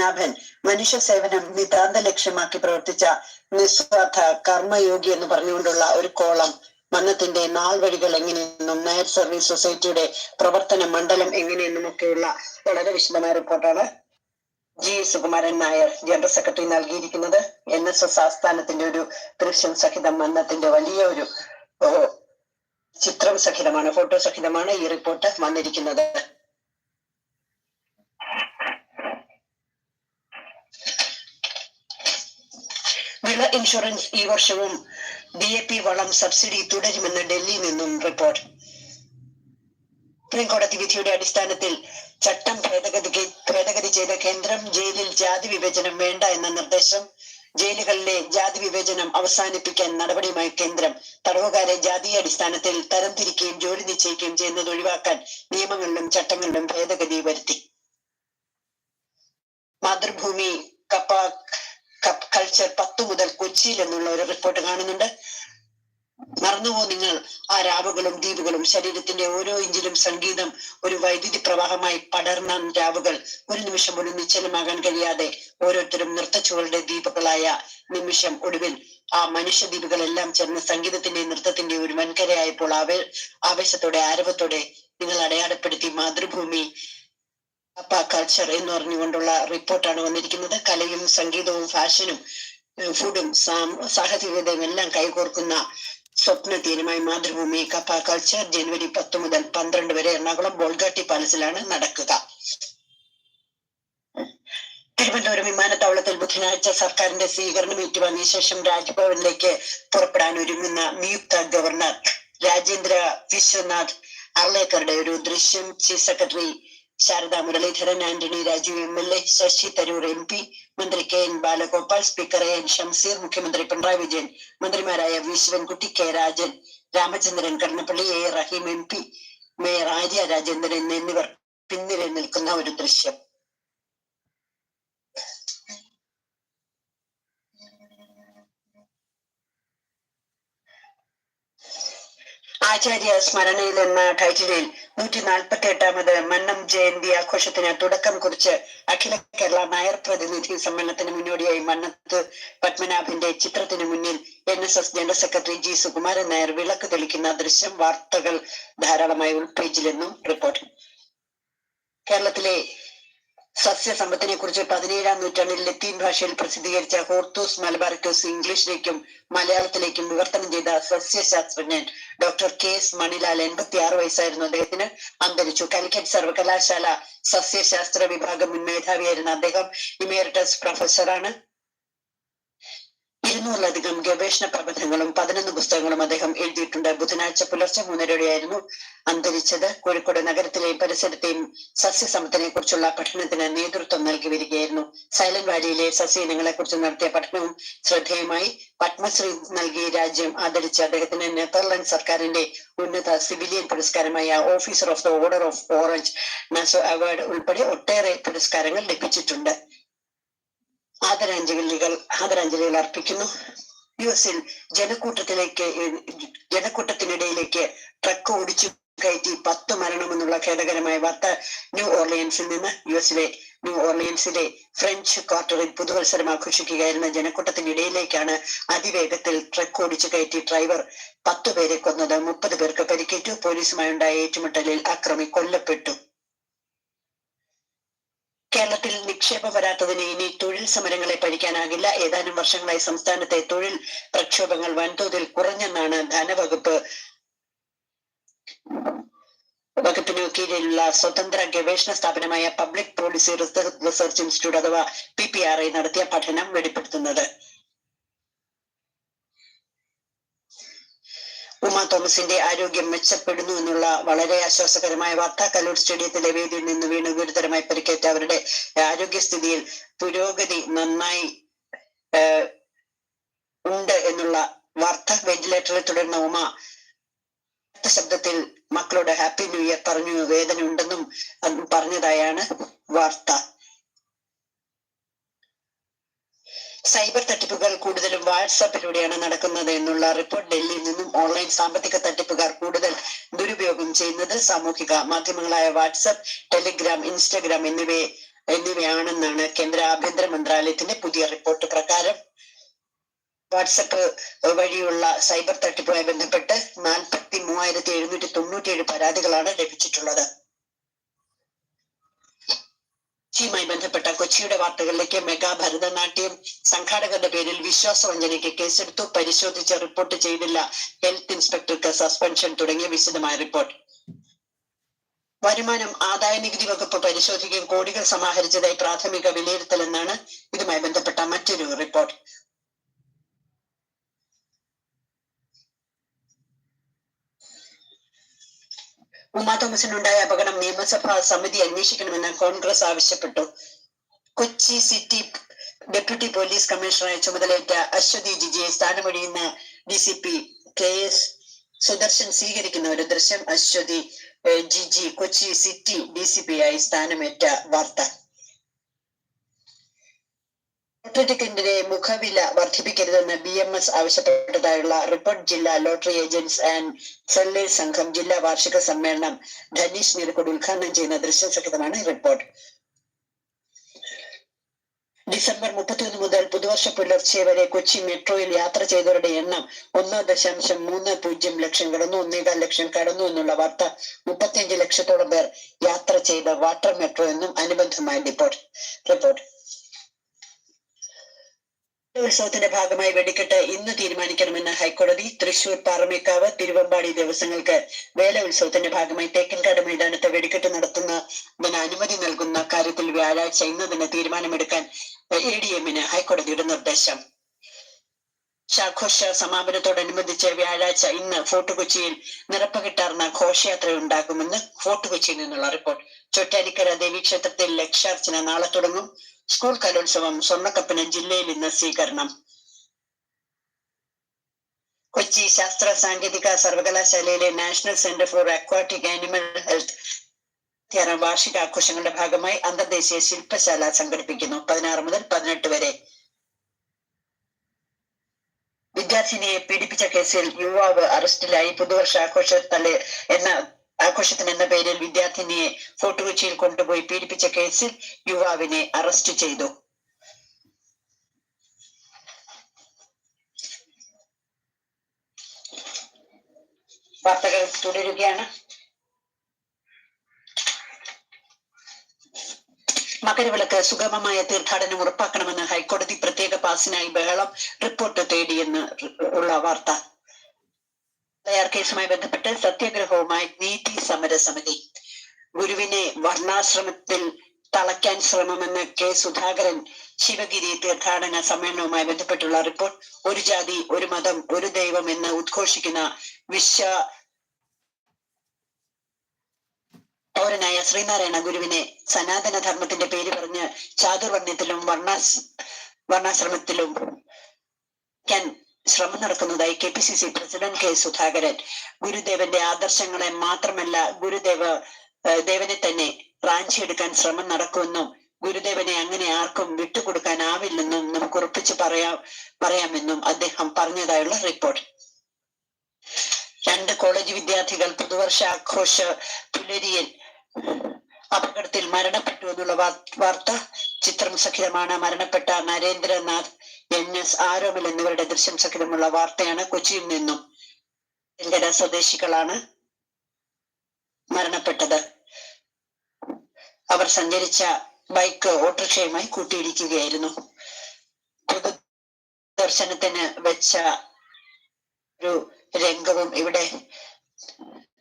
പത്മനാഭൻ മനുഷ്യ സേവനം നിതാന്ത ലക്ഷ്യമാക്കി പ്രവർത്തിച്ച നിസ്വാർത്ഥ കർമ്മയോഗി എന്ന് പറഞ്ഞുകൊണ്ടുള്ള ഒരു കോളം മന്നത്തിന്റെ നാൾ വഴികൾ എങ്ങനെയെന്നും നയർ സർവീസ് സൊസൈറ്റിയുടെ പ്രവർത്തന മണ്ഡലം എങ്ങനെയെന്നും ഒക്കെയുള്ള വളരെ വിശദമായ റിപ്പോർട്ടാണ് G Sukumaran Nair general secretary നൽകിയിരിക്കുന്നത്. എൻ എസ് എസ് ആസ്ഥാനത്തിന്റെ ഒരു ദൃശ്യം സഹിതം മന്നത്തിന്റെ വലിയ ഒരു ചിത്രം സഹിതമാണ് ഫോട്ടോ സഹിതമാണ് ഈ റിപ്പോർട്ട് വന്നിരിക്കുന്നത്. വിള ഇൻഷുറൻസ് ഈ വർഷവും ഡി എ പി വളം സബ്സിഡി തുടരുമെന്ന് ഡൽഹിയിൽ നിന്നും റിപ്പോർട്ട്. സുപ്രീംകോടതി വിധിയുടെ അടിസ്ഥാനത്തിൽ ചട്ടം ഭേദഗതി ഭേദഗതി ചെയ്ത കേന്ദ്രം ജയിലിൽ ജാതി വിവേചനം വേണ്ട എന്ന നിർദ്ദേശം ജയിലുകളിലെ ജാതി വിവേചനം അവസാനിപ്പിക്കാൻ നടപടിയുമായി കേന്ദ്രം തടവുകാരെ ജാതീയ അടിസ്ഥാനത്തിൽ തരംതിരിക്കുകയും ജോലി നിശ്ചയിക്കുകയും ചെയ്യുന്നത് ഒഴിവാക്കാൻ നിയമങ്ങളിലും ചട്ടങ്ങളിലും ഭേദഗതി വരുത്തി. മാതൃഭൂമി കപ്പ കപ്പ് കൾച്ചർ പത്ത് മുതൽ കൊച്ചിയിൽ എന്നുള്ള ഒരു റിപ്പോർട്ട് കാണുന്നുണ്ട്. മറന്നുപോ നിങ്ങൾ ആ രാവുകളും ദ്വീപുകളും ശരീരത്തിന്റെ ഓരോ ഇഞ്ചിലും സംഗീതം ഒരു വൈദ്യുതി പ്രവാഹമായി പടർന്ന രാവുകൾ ഒരു നിമിഷം പോലും നിശ്ചലമാകാൻ കഴിയാതെ ഓരോരുത്തരും നൃത്തച്ചുവളുടെ ദ്വീപുകളായ നിമിഷം ഒടുവിൽ ആ മനുഷ്യ ദ്വീപുകളെല്ലാം ചേർന്ന് സംഗീതത്തിന്റെ നൃത്തത്തിന്റെ ഒരു വൻകരയായപ്പോൾ ആവേ ആവേശത്തോടെ ആരവത്തോടെ നിങ്ങൾ അടയാളപ്പെടുത്തി മാതൃഭൂമി അപ്പ കൾച്ചർ എന്ന് പറഞ്ഞുകൊണ്ടുള്ള റിപ്പോർട്ടാണ് വന്നിരിക്കുന്നത്. കലയും സംഗീതവും ഫാഷനും ഫുഡും സാഹചര്യതയും എല്ലാം കൈകോർക്കുന്ന സ്വപ്ന തീരുമായി മാതൃഭൂമി കപ്പ കൾച്ചർ ജനുവരി പത്ത് മുതൽ പന്ത്രണ്ട് വരെ എറണാകുളം ബോൾഗാട്ടി പാലസിലാണ് നടക്കുക. തിരുവനന്തപുരം വിമാനത്താവളത്തിൽ ബുധനാഴ്ച സർക്കാരിന്റെ സ്വീകരണം ഏറ്റുവാങ്ങിയ ശേഷം രാജ്ഭവനിലേക്ക് പുറപ്പെടാൻ ഒരുങ്ങുന്ന നിയുക്ത ഗവർണർ രാജേന്ദ്ര വിശ്വനാഥ് അർലേക്കറുടെ ഒരു ദൃശ്യം chief secretary Sharada Muraleedharan Antony Raju M L A Shashi Tharoor M P മന്ത്രി K N Balagopal speaker A N Shamseer മുഖ്യമന്ത്രി പിണറായി വിജയൻ മന്ത്രിമാരായ V Sivankutty K Rajan Ramachandran Kadannappally A Rahim M P mayor Arya Rajendran എന്നിവർ പിന്നിലെ നിൽക്കുന്ന ഒരു ദൃശ്യം. ആചാര്യ സ്മരണയിൽ എന്ന ടൈറ്റിലിൽ നൂറ്റി നാൽപ്പത്തി എട്ടാമത് മന്നം ജയന്തി ആഘോഷത്തിന് തുടക്കം കുറിച്ച് അഖില കേരള നായർ പ്രതിനിധി സമ്മേളനത്തിന് മുന്നോടിയായി മന്നത്ത് പത്മനാഭന്റെ ചിത്രത്തിന് മുന്നിൽ N S S general secretary G Sukumaran Nair വിളക്ക് തെളിക്കുന്ന ദൃശ്യം വാർത്തകൾ ധാരാളമായി ഉൾപേജിലെന്നും റിപ്പോർട്ട്. കേരളത്തിലെ സസ്യസമ്പത്തിനെ കുറിച്ച് പതിനേഴാം നൂറ്റാണ്ടിൽ ലത്തീൻ ഭാഷയിൽ പ്രസിദ്ധീകരിച്ച ഹോർത്തൂസ് മലബാർക്കോസ് ഇംഗ്ലീഷിലേക്കും മലയാളത്തിലേക്കും വിവർത്തനം ചെയ്ത സസ്യശാസ്ത്രജ്ഞൻ ഡോക്ടർ കെ എസ് മണിലാൽ എൺപത്തി ആറ് വയസ്സായിരുന്നു അദ്ദേഹത്തിന് അന്തരിച്ചു. കാലിക്കറ്റ് സർവകലാശാല സസ്യശാസ്ത്ര വിഭാഗം മുൻ മേധാവിയായിരുന്ന അദ്ദേഹം ഇമേറിറ്റസ് പ്രൊഫസറാണ്. ഇരുന്നൂറിലധികം ഗവേഷണ പ്രബന്ധങ്ങളും പതിനൊന്ന് പുസ്തകങ്ങളും അദ്ദേഹം എഴുതിയിട്ടുണ്ട്. ബുധനാഴ്ച പുലർച്ചെ മൂന്നരയോടെയായിരുന്നു അന്തരിച്ചത്. കോഴിക്കോട് നഗരത്തിലെയും പരിസരത്തെയും സസ്യസമ്പത്തിനെ കുറിച്ചുള്ള പഠനത്തിന് നേതൃത്വം നൽകി വരികയായിരുന്നു. സൈലന്റ് വാലിയിലെ സസ്യ ഇനങ്ങളെ കുറിച്ച് നടത്തിയ പഠനവും ശ്രദ്ധേയമായി പത്മശ്രീ നൽകി രാജ്യം ആദരിച്ച അദ്ദേഹത്തിന് നെതർലാൻഡ് സർക്കാരിന്റെ ഉന്നത civilian പുരസ്കാരമായ officer of the order of Orange Nassau award ഉൾപ്പെടെ ഒട്ടേറെ പുരസ്കാരങ്ങൾ ലഭിച്ചിട്ടുണ്ട്. ആദരാഞ്ജലികൾ ആദരാഞ്ജലികൾ അർപ്പിക്കുന്നു. യു എസിൽ ജനക്കൂട്ടത്തിലേക്ക് ജനക്കൂട്ടത്തിനിടയിലേക്ക് ട്രക്ക് ഓടിച്ചു കയറ്റി പത്ത് മരണമെന്നുള്ള ഖേദകരമായ വാർത്ത ന്യൂ ഓർലിയൻസിൽ നിന്ന് യു എസിലെ ന്യൂ ഓർലിയൻസിലെ ഫ്രഞ്ച് ക്വാർട്ടറിൽ പുതുവത്സരം ആഘോഷിക്കുകയായിരുന്ന ജനക്കൂട്ടത്തിനിടയിലേക്കാണ് അതിവേഗത്തിൽ ട്രക്ക് ഓടിച്ചു കയറ്റി ഡ്രൈവർ പത്തു പേരെ കൊന്നത്. മുപ്പത് പേർക്ക് പരിക്കേറ്റു. പോലീസുമായുണ്ടായ ഏറ്റുമുട്ടലിൽ അക്രമി കൊല്ലപ്പെട്ടു. കേരളത്തിൽ നിക്ഷേപം വരാത്തതിന് ഇനി തൊഴിൽ സമരങ്ങളെ പഠിക്കാനാകില്ല ഏതാനും വർഷങ്ങളായി സംസ്ഥാനത്തെ തൊഴിൽ പ്രക്ഷോഭങ്ങൾ വൻതോതിൽ കുറഞ്ഞെന്നാണ് ധനവകുപ്പ് വകുപ്പിന് കീഴിലുള്ള സ്വതന്ത്ര ഗവേഷണ സ്ഥാപനമായ പബ്ലിക് പോളിസി റിസർച്ച് ഇൻസ്റ്റിറ്റ്യൂട്ട് അഥവാ പി പി ആർ ഐ നടത്തിയ പഠനം വെളിപ്പെടുത്തുന്നത്. ഉമ തോമസിന്റെ ആരോഗ്യം മെച്ചപ്പെടുന്നു എന്നുള്ള വളരെ ആശ്വാസകരമായ വാർത്ത കല്ലൂർ സ്റ്റേഡിയത്തിലെ വേദിയിൽ നിന്ന് വീണ് ഗുരുതരമായി പരിക്കേറ്റ അവരുടെ ആരോഗ്യസ്ഥിതിയിൽ പുരോഗതി നന്നായി ഉണ്ട് എന്നുള്ള വാർത്ത വെന്റിലേറ്ററിൽ തുടരുന്ന ഉമ ശബ്ദത്തിൽ മക്കളോട് ഹാപ്പി ന്യൂ ഇയർ പറഞ്ഞു വേദന ഉണ്ടെന്നും പറഞ്ഞതായാണ് വാർത്ത. സൈബർ തട്ടിപ്പുകൾ കൂടുതലും വാട്സാപ്പിലൂടെയാണ് നടക്കുന്നത് എന്നുള്ള റിപ്പോർട്ട് ഡൽഹിയിൽ നിന്നും ഓൺലൈൻ സാമ്പത്തിക തട്ടിപ്പുകാർ കൂടുതൽ ദുരുപയോഗം ചെയ്യുന്നത് സാമൂഹിക മാധ്യമങ്ങളായ വാട്സപ്പ് ടെലിഗ്രാം ഇൻസ്റ്റഗ്രാം എന്നിവയെ എന്നിവയാണെന്നാണ് കേന്ദ്ര ആഭ്യന്തര മന്ത്രാലയത്തിന്റെ പുതിയ റിപ്പോർട്ട് പ്രകാരം. വാട്സപ്പ് വഴിയുള്ള സൈബർ തട്ടിപ്പുമായി ബന്ധപ്പെട്ട് നാൽപ്പത്തി മൂവായിരത്തി എഴുന്നൂറ്റി തൊണ്ണൂറ്റിയേഴ് പരാതികളാണ് ലഭിച്ചിട്ടുള്ളത്. കൊച്ചിയുമായി ബന്ധപ്പെട്ട കൊച്ചിയുടെ വാർത്തകളിലേക്ക് മെഗാ ഭരതനാട്യം സംഘാടകരുടെ പേരിൽ വിശ്വാസവഞ്ചനയ്ക്ക് കേസെടുത്തു. പരിശോധിച്ച് റിപ്പോർട്ട് ചെയ്തില്ല. ഹെൽത്ത് ഇൻസ്പെക്ടർക്ക് സസ്പെൻഷൻ തുടങ്ങിയ വിശദമായ റിപ്പോർട്ട്. വരുമാനം ആദായ നികുതി വകുപ്പ് പരിശോധിക്കാൻ കോടികൾ സമാഹരിച്ചതായി പ്രാഥമിക വിലയിരുത്തൽ എന്നാണ് ഇതുമായി ബന്ധപ്പെട്ട മറ്റൊരു റിപ്പോർട്ട്. ഉമാ തോമസിനുണ്ടായ അപകടം നിയമസഭാ സമിതി അന്വേഷിക്കണമെന്ന് കോൺഗ്രസ് ആവശ്യപ്പെട്ടു. കൊച്ചി സിറ്റി ഡെപ്യൂട്ടി പോലീസ് കമ്മീഷണറെ ചുമതലയേറ്റ അശ്വതി ജിജിയെ സ്ഥാനമൊഴിയുന്ന D C P K S Sudarshan സ്വീകരിക്കുന്ന ഒരു ദൃശ്യം Aswathy Jiji Kochi city D C P ആയി സ്ഥാനമേറ്റ വാർത്ത. ലോട്ടറി ടിക്കറ്റിന്റെ മുഖവില വർദ്ധിപ്പിക്കരുതെന്ന് ബി എം എസ് ആവശ്യപ്പെട്ടതായുള്ള റിപ്പോർട്ട് ജില്ലാ ലോട്ടറി ഏജന്റ്സ് ആൻഡ് സെല്ലേഴ്സ് സംഘം ജില്ലാ വാർഷിക സമ്മേളനം ധനീഷ് നീലക്കോട് ഉദ്ഘാടനം ചെയ്യുന്ന ദൃശ്യസഹിതമാണ് റിപ്പോർട്ട്. ഡിസംബർ മുപ്പത്തിയൊന്ന് മുതൽ പുതുവർഷ പുലർച്ചെ വരെ കൊച്ചി മെട്രോയിൽ യാത്ര ചെയ്തവരുടെ എണ്ണം ഒന്ന് ദശാംശം മൂന്ന് പൂജ്യം ലക്ഷം കടന്നു ഒന്നേകാൽ ലക്ഷം കടന്നു എന്നുള്ള വാർത്ത മുപ്പത്തിയഞ്ച് ലക്ഷത്തോളം പേർ യാത്ര ചെയ്ത വാട്ടർ മെട്രോ എന്നും അനുബന്ധമായ റിപ്പോർട്ട് റിപ്പോർട്ട്. ഉത്സവത്തിന്റെ ഭാഗമായി വെടിക്കെട്ട് ഇന്ന് തീരുമാനിക്കണമെന്ന് ഹൈക്കോടതി തൃശൂർ പാറമേക്കാവ് തിരുവമ്പാടി ദിവസങ്ങൾക്ക് വേല ഉത്സവത്തിന്റെ ഭാഗമായി തേക്കൻകാട് മൈതാനത്ത് വെടിക്കെട്ട് നടത്തുന്നതിന് അനുമതി നൽകുന്ന കാര്യത്തിൽ വ്യാഴാഴ്ച ഇന്ന് തന്നെ തീരുമാനമെടുക്കാൻ എ ഡി എമ്മിന് ഹൈക്കോടതിയുടെ നിർദ്ദേശം. ഷാഘോഷ സമാപനത്തോടനുബന്ധിച്ച് വ്യാഴാഴ്ച ഇന്ന് ഫോർട്ട് കൊച്ചിയിൽ നിറപ്പകിട്ടാർന്ന ഘോഷയാത്ര ഉണ്ടാകുമെന്ന് ഫോർട്ട് കൊച്ചിയിൽ നിന്നുള്ള റിപ്പോർട്ട്. ചൊറ്റാനിക്കര ദേവീക്ഷേത്രത്തിൽ ലക്ഷാർച്ചന നാളെ തുടങ്ങും. സ്കൂൾ കലോത്സവം സ്വർണക്കപ്പിന് ജില്ലയിൽ ഇന്ന് സ്വീകരണം. കൊച്ചി ശാസ്ത്ര സാങ്കേതിക സർവകലാശാലയിലെ national centre for aquatic animal health ാം വാർഷികാഘോഷങ്ങളുടെ ഭാഗമായി അന്തർദേശീയ ശില്പശാല സംഘടിപ്പിക്കുന്നു. പതിനാറ് മുതൽ പതിനെട്ട് വരെ. വിദ്യാർത്ഥിനിയെ പീഡിപ്പിച്ച കേസിൽ യുവാവ് അറസ്റ്റിലായി. പുതുവർഷ ആഘോഷ തല എന്ന ആഘോഷത്തിന് എന്ന പേരിൽ വിദ്യാർത്ഥിനിയെ ഫോർട്ട് കൊച്ചിയിൽ കൊണ്ടുപോയി പീഡിപ്പിച്ച കേസിൽ യുവാവിനെ അറസ്റ്റ് ചെയ്തു. വാർത്തകൾ തുടരുകയാണ്. മകരവിളക്ക് സുഗമമായ തീർത്ഥാടനം ഉറപ്പാക്കണമെന്ന് ഹൈക്കോടതി പ്രത്യേക പാസിനായി ബഹളം റിപ്പോർട്ട് തേടിയെന്ന് ഉള്ള വാർത്ത. തയ്യാർ കേസുമായി ബന്ധപ്പെട്ട് സത്യാഗ്രഹവുമായി നീതി സമര സമിതി. ഗുരുവിനെ വർണാശ്രമത്തിൽ തളയ്ക്കാൻ ശ്രമമെന്ന് കെ സുധാകരൻ ശിവഗിരി തീർത്ഥാടന സമ്മേളനവുമായി ബന്ധപ്പെട്ടുള്ള റിപ്പോർട്ട് ഒരു ജാതി ഒരു മതം ഒരു ദൈവം എന്ന് ഉദ്ഘോഷിക്കുന്ന വിശ്വ പൗരനായ ശ്രീനാരായണ ഗുരുവിനെ സനാതന ധർമ്മത്തിന്റെ പേര് പറഞ്ഞ് ചാതുർവർണയത്തിലും വർണാ വർണാശ്രമത്തിലും ശ്രമം നടക്കുന്നതായി K P C C president K Sudhakaran. ഗുരുദേവന്റെ ആദർശങ്ങളെ മാത്രമല്ല ഗുരുദേവ് ദേവനെ തന്നെ റാഞ്ചിയെടുക്കാൻ ശ്രമം നടക്കുമെന്നും ഗുരുദേവനെ അങ്ങനെ ആർക്കും വിട്ടുകൊടുക്കാനാവില്ലെന്നും നമുക്ക് ഉറപ്പിച്ച് പറയാ പറയാമെന്നും അദ്ദേഹം പറഞ്ഞതായുള്ള റിപ്പോർട്ട്. രണ്ട് കോളേജ് വിദ്യാർത്ഥികൾ പുതുവർഷ ആഘോഷ പുലരിയിൽ അപകടത്തിൽ മരണപ്പെട്ടു എന്നുള്ള വാർത്ത ചിത്രം സഹിതമാണ് മരണപ്പെട്ട നരേന്ദ്രനാഥ് എൻ എസ് ആരോമൽ എന്നിവരുടെ ദൃശ്യം സഹിതമുള്ള വാർത്തയാണ് കൊച്ചിയിൽ നിന്നും തെലങ്കര സ്വദേശികളാണ് മരണപ്പെട്ടത്. അവർ സഞ്ചരിച്ച ബൈക്ക് ഓട്ടോറിക്ഷയുമായി കൂട്ടിയിടിക്കുകയായിരുന്നു. പൊതു ദർശനത്തിന് വെച്ച ഒരു രംഗവും ഇവിടെ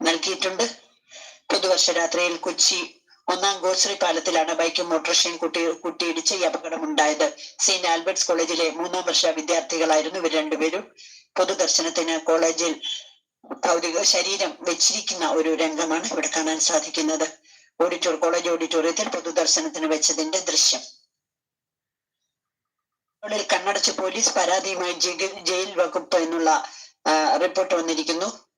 നൽകിയിട്ടുണ്ട്. പുതുവർഷ രാത്രിയിൽ കൊച്ചി ഒന്നാം ഗോശ്രീ പാലത്തിലാണ് ബൈക്കും ഓട്ടോറിക്ഷയും കൂട്ടി കൂട്ടിയിടിച്ച് ഈ അപകടമുണ്ടായത്. സെയിന്റ് ആൽബർട്ട്സ് കോളേജിലെ മൂന്നാം വർഷ വിദ്യാർത്ഥികളായിരുന്നു ഇവർ രണ്ടുപേരും. പൊതുദർശനത്തിന് കോളേജിൽ ഭൗതിക ശരീരം വെച്ചിരിക്കുന്ന ഒരു രംഗമാണ് ഇവിടെ കാണാൻ സാധിക്കുന്നത്. ഓഡിറ്റോറിയം കോളേജ് ഓഡിറ്റോറിയത്തിൽ പൊതുദർശനത്തിന് വെച്ചതിന്റെ ദൃശ്യം. കണ്ണടച്ച് പോലീസ് പരാതിയുമായി ജയിൽ വകുപ്പ് എന്നുള്ള റിപ്പോർട്ട് വന്നിരിക്കുന്നു.